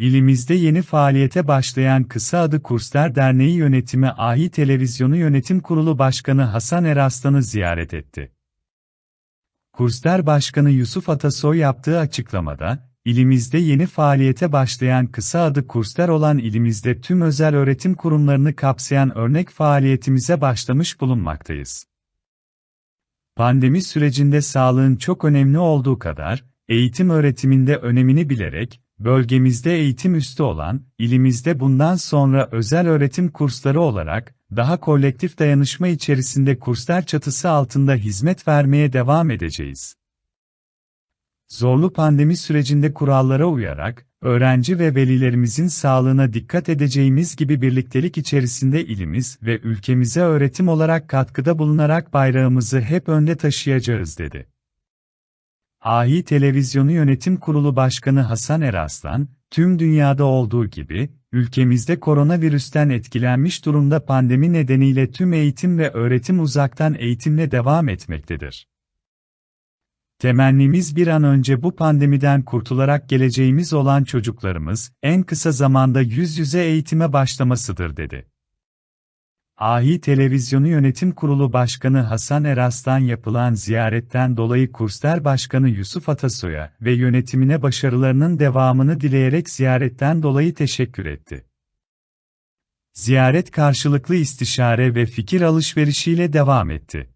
İlimizde yeni faaliyete başlayan Kısa Adı Kurslar Derneği Yönetimi Ahi Televizyonu Yönetim Kurulu Başkanı Hasan Eraslan'ı ziyaret etti. Kurslar Başkanı Yusuf Atasoy yaptığı açıklamada, ilimizde yeni faaliyete başlayan kısa adı kurslar olan ilimizde tüm özel öğretim kurumlarını kapsayan örnek faaliyetimize başlamış bulunmaktayız. Pandemi sürecinde sağlığın çok önemli olduğu kadar, eğitim öğretiminde önemini bilerek, bölgemizde eğitim üstü olan, ilimizde bundan sonra özel öğretim kursları olarak, daha kolektif dayanışma içerisinde kurslar çatısı altında hizmet vermeye devam edeceğiz. Zorlu pandemi sürecinde kurallara uyarak, öğrenci ve velilerimizin sağlığına dikkat edeceğimiz gibi birliktelik içerisinde ilimiz ve ülkemize öğretim olarak katkıda bulunarak bayrağımızı hep önde taşıyacağız dedi. Ahi Televizyonu Yönetim Kurulu Başkanı Hasan Eraslan, tüm dünyada olduğu gibi, ülkemizde koronavirüsten etkilenmiş durumda pandemi nedeniyle tüm eğitim ve öğretim uzaktan eğitimle devam etmektedir. Temennimiz bir an önce bu pandemiden kurtularak geleceğimiz olan çocuklarımız, en kısa zamanda yüz yüze eğitime başlamasıdır dedi. Ahi Televizyonu Yönetim Kurulu Başkanı Hasan Eras'tan yapılan ziyaretten dolayı Kursler Başkanı Yusuf Atasoy'a ve yönetimine başarılarının devamını dileyerek ziyaretten dolayı teşekkür etti. Ziyaret karşılıklı istişare ve fikir alışverişiyle devam etti.